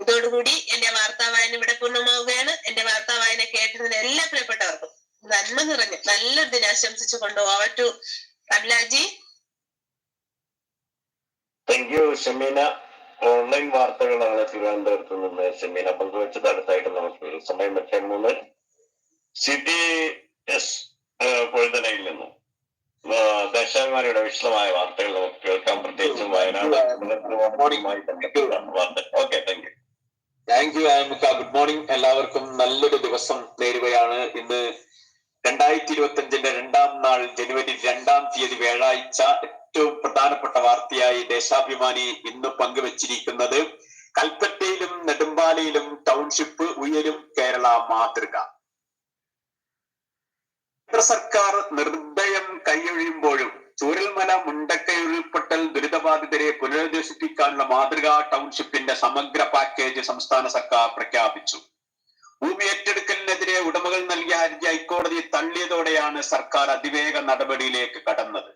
ഇതോടുകൂടി എന്റെ വാർത്താ വായന ഇവിടെ പൂർണമാവുകയാണ്. എന്റെ വാർത്താ വായന കേട്ടതിന് എല്ലാ പ്രിയപ്പെട്ടവർക്കും നന്മ നിറഞ്ഞ് നല്ലൊരു ദിനാശംസിച്ചു കൊണ്ട് ഓവർ ടു കമലാജി താങ്ക് യു ഷമീന ഓൺലൈൻ വാർത്തകളാണ് തിരുവനന്തപുരത്ത് നിന്ന് ഷമീന പങ്കുവച്ചത്. അടുത്തായിട്ട് നമുക്ക് സമയം വെച്ചാൽ മൂന്ന് സിറ്റി എസ് കൊഴുതനയിൽ നിന്ന്. ദേശാഭിമാനിയുടെ വിശദമായ വാർത്തകൾ നമുക്ക് കേൾക്കാം. പ്രത്യേകിച്ചും Wayanad okay thank you thank you Amika good morning എല്ലാവർക്കും നല്ലൊരു ദിവസം നേരുകയാണ്. ഇന്ന് രണ്ടായിരത്തി ഇരുപത്തി അഞ്ചിന്റെ രണ്ടാം നാൾ ജനുവരി രണ്ടാം തീയതി വ്യാഴാഴ്ച ഏറ്റവും പ്രധാനപ്പെട്ട വാർത്തയായി ദേശാഭിമാനി ഇന്ന് പങ്കുവച്ചിരിക്കുന്നത് കൽപ്പറ്റയിലും നെടുമ്പാലയിലും ടൗൺഷിപ്പ് ഉയരും കേരള മാതൃക. കേന്ദ്ര സർക്കാർ നിർദ്ദയം കൈയൊഴിയുമ്പോഴും ചൂരൽമല മുണ്ടക്കൈ ഉരുൾപൊട്ടൽ ദുരിതബാധിതരെ പുനരധിവസിപ്പിക്കാനുള്ള മാതൃകാ ടൗൺഷിപ്പിന്റെ സമഗ്ര പാക്കേജ് സംസ്ഥാന സർക്കാർ പ്രഖ്യാപിച്ചു. ഭൂമി ഏറ്റെടുക്കലിനെതിരെ ഉടമകൾ നൽകിയ ഹർജി ഹൈക്കോടതി തള്ളിയതോടെയാണ് സർക്കാർ അതിവേഗ നടപടിയിലേക്ക് കടന്നത്.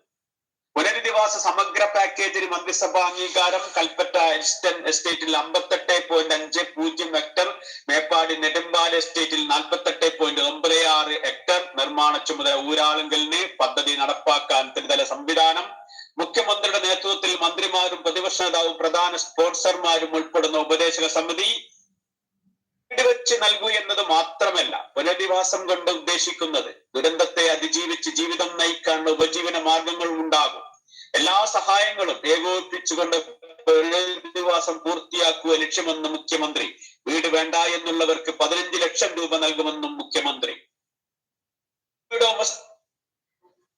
പുനരധിവാസ സമഗ്ര പാക്കേജിന് മന്ത്രിസഭാ അംഗീകാരം. കൽപ്പറ്റ എസ്റ്റൻ എസ്റ്റേറ്റിൽ അമ്പത്തെട്ട് പോയിന്റ് അഞ്ച് പൂജ്യം ഹെക്ടർ മേപ്പാടി നെടുമ്പാല എസ്റ്റേറ്റിൽ നാൽപ്പത്തെട്ട് പോയിന്റ് ഒമ്പത് ആറ് ഹെക്ടർ നിർമ്മാണ ചുമതല ഊരാളുങ്കലിന് പദ്ധതി നടപ്പാക്കാൻ ത്രിതല സംവിധാനം. മുഖ്യമന്ത്രിയുടെ നേതൃത്വത്തിൽ മന്ത്രിമാരും പ്രതിപക്ഷ നേതാവും പ്രധാന സ്പോൺസർമാരും ഉൾപ്പെടുന്ന ഉപദേശക സമിതി. വെച്ച് നൽകൂ എന്നത് മാത്രമല്ല പുനരധിവാസം കൊണ്ട് ഉദ്ദേശിക്കുന്നത് ദുരന്തത്തെ അതിജീവിച്ച് ജീവിതം നയിക്കാനുള്ള ഉപജീവന മാർഗങ്ങൾ ഉണ്ടാകും. എല്ലാ സഹായങ്ങളും ഏകോപിപ്പിച്ചുകൊണ്ട് പുനരധിവാസം പൂർത്തിയാക്കുക ലക്ഷ്യമെന്ന് മുഖ്യമന്ത്രി വീട് വേണ്ട എന്നുള്ളവർക്ക് പതിനഞ്ച് ലക്ഷം രൂപ നൽകുമെന്നും മുഖ്യമന്ത്രി.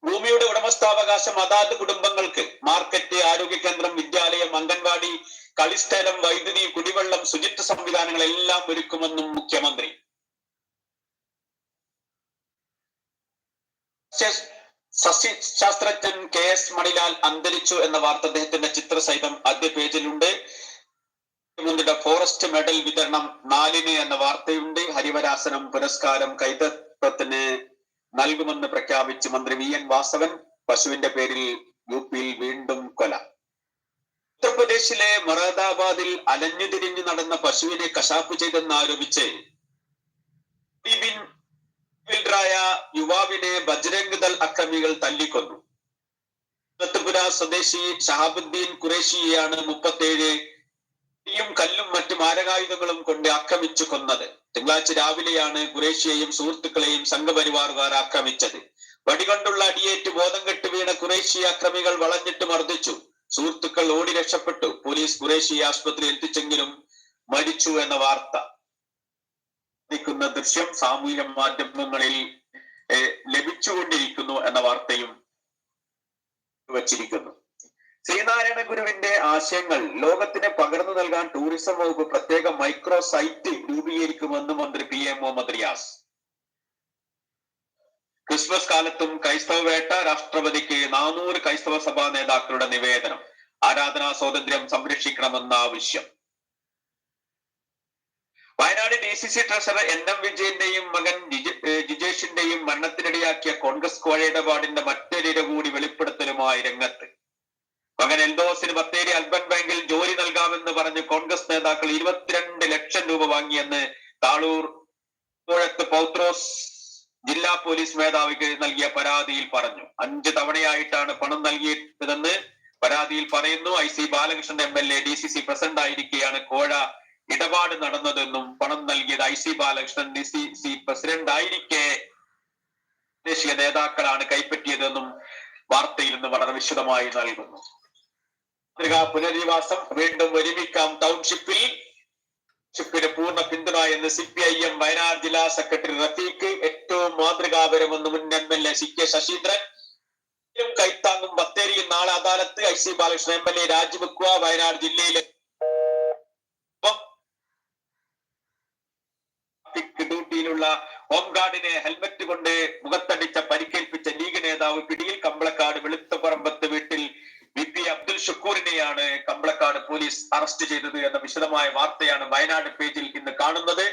ഭൂമിയുടെ ഉടമസ്ഥാവകാശം അതാത് കുടുംബങ്ങൾക്ക് മാർക്കറ്റ് ആരോഗ്യ കേന്ദ്രം വിദ്യാലയം അംഗൻവാടി കളിസ്ഥലം വൈദ്യുതി കുടിവെള്ളം ശുചിത്വ സംവിധാനങ്ങൾ എല്ലാം ഒരുക്കുമെന്നും മുഖ്യമന്ത്രി. സസ്യ- ശാസ്ത്രജ്ഞൻ കെ എസ് മണിലാൽ അന്തരിച്ചു എന്ന വാർത്ത അദ്ദേഹത്തിന്റെ ചിത്രസഹിതം ആദ്യ പേജിലുണ്ട്. മുഖ്യമന്ത്രിയുടെ ഫോറസ്റ്റ് മെഡൽ വിതരണം നാലിന് എന്ന വാർത്തയുണ്ട്. ഹരിവരാസനം പുരസ്കാരം കൈതത്വത്തിന് നൽകുമെന്ന് പ്രഖ്യാപിച്ച് മന്ത്രി വി എൻ വാസവൻ പശുവിന്റെ പേരിൽ യു പിയിൽ വീണ്ടും കൊല. ഉത്തർപ്രദേശിലെ മൊറാദാബാദിൽ അലഞ്ഞു അലഞ്ഞുതിരിഞ്ഞു നടന്ന പശുവിനെ കശാപ്പ് ചെയ്തെന്നാരോപിച്ച് ഫീൽഡറായ യുവാവിനെ ബജ്രംഗ് ദൾ അക്രമികൾ തല്ലിക്കൊന്നു. ത്രിപുര സ്വദേശി ഷഹാബുദ്ദീൻ ഖുറേഷിയെയാണ് മുപ്പത്തേഴ് കല്ലും മറ്റു മാരകായുധങ്ങളും കൊണ്ട് ആക്രമിച്ചു കൊന്നത്. തിങ്കളാഴ്ച രാവിലെയാണ് കുറേശ്യയെയും സുഹൃത്തുക്കളെയും സംഘപരിവാറുകാർ ആക്രമിച്ചത്. വടികൊണ്ടുള്ള അടിയേറ്റ് ബോധം കെട്ട് വീണ ഖുറേഷി അക്രമികൾ വളഞ്ഞിട്ട് മർദ്ദിച്ചു. സുഹൃത്തുക്കൾ ഓടി രക്ഷപ്പെട്ടു. പോലീസ് കുറേശ്യ ആശുപത്രിയിൽ എത്തിച്ചെങ്കിലും മരിച്ചു എന്ന വാർത്ത. നിൽക്കുന്ന ദൃശ്യം സാമൂഹ്യ മാധ്യമങ്ങളിൽ ലഭിച്ചുകൊണ്ടിരിക്കുന്നു എന്ന വാർത്തയും വച്ചിരിക്കുന്നു. ശ്രീനാരായണ ഗുരുവിന്റെ ആശയങ്ങൾ ലോകത്തിന് പകർന്നു നൽകാൻ ടൂറിസം വകുപ്പ് പ്രത്യേക മൈക്രോ സൈറ്റ് രൂപീകരിക്കുമെന്ന് മന്ത്രി P M Muhammad Riyas. Christmas കാലത്തും ക്രൈസ്തവ വേട്ട രാഷ്ട്രപതിക്ക് നാനൂറ് ക്രൈസ്തവ സഭാ നേതാക്കളുടെ നിവേദനം. ആരാധനാ സ്വാതന്ത്ര്യം സംരക്ഷിക്കണമെന്ന ആവശ്യം. Wayanad D C C treasurer N M വിജയന്റെയും മകൻ ജിജേഷിന്റെയും മരണത്തിനിടയാക്കിയ കോൺഗ്രസ് കോഴ ഇടപാടിന്റെ മറ്റൊരിര കൂടി വെളിപ്പെടുത്തലുമായി രംഗത്ത്. മകൻ എൽദോസിന് ബത്തേരി അൽബർട്ട് ബാങ്കിൽ ജോലി നൽകാമെന്ന് പറഞ്ഞ് കോൺഗ്രസ് നേതാക്കൾ ഇരുപത്തിരണ്ട് ലക്ഷം രൂപ വാങ്ങിയെന്ന് താളൂർ പുഴത്ത് പൗത്രോസ് ജില്ലാ പോലീസ് മേധാവിക്ക് നൽകിയ പരാതിയിൽ പറഞ്ഞു. അഞ്ച് തവണയായിട്ടാണ് പണം നൽകിയതെന്ന് പരാതിയിൽ പറയുന്നു. I C Balakrishnan M L A D C C president ആയിരിക്കെയാണ് കോഴ ഇടപാട് നടന്നതെന്നും പണം നൽകിയത് I C Balakrishnan D C C president ആയിരിക്കെ ദേശീയ നേതാക്കളാണ് കൈപ്പറ്റിയതെന്നും വാർത്തയിൽ നിന്ന് വളരെ വിശദമായി നൽകുന്നു. പുനരധിവാസം വീണ്ടും ഒരുമിക്കാം ടൗൺഷിപ്പിൽ. ഷിപ്പിന് പൂർണ പിന്തുണ എന്ന് C P I M Wayanad ജില്ലാ സെക്രട്ടറി റഫീഖ് ഏറ്റവും മാതൃകാപരമെന്ന് മുൻ M L A C K Saseendran ും. കൈത്താങ്ങും ബത്തേരിയിൽ നാളെ അദാലത്ത് I C Balakrishnan M L A രാജിവെക്കുക Wayanad ജില്ലയിലെ ഡ്യൂട്ടിയിലുള്ള ഹോംഗാർഡിനെ ഹെൽമറ്റ് കൊണ്ട് മുഖത്തടിച്ച പരിക്കേൽപ്പിച്ച ലീഗ് നേതാവ് പിടിയിൽ കമ്പളക്കാട് വെളുത്തപ്പറമ്പത്ത് വീട്ടിൽ ഷുക്കൂറിനെയാണ് കമ്പളക്കാട് പോലീസ് അറസ്റ്റ് ചെയ്തത് എന്ന വിശദമായ വാർത്തയാണ് വയനാട് പേജിൽ ഇന്ന് കാണുന്നത്.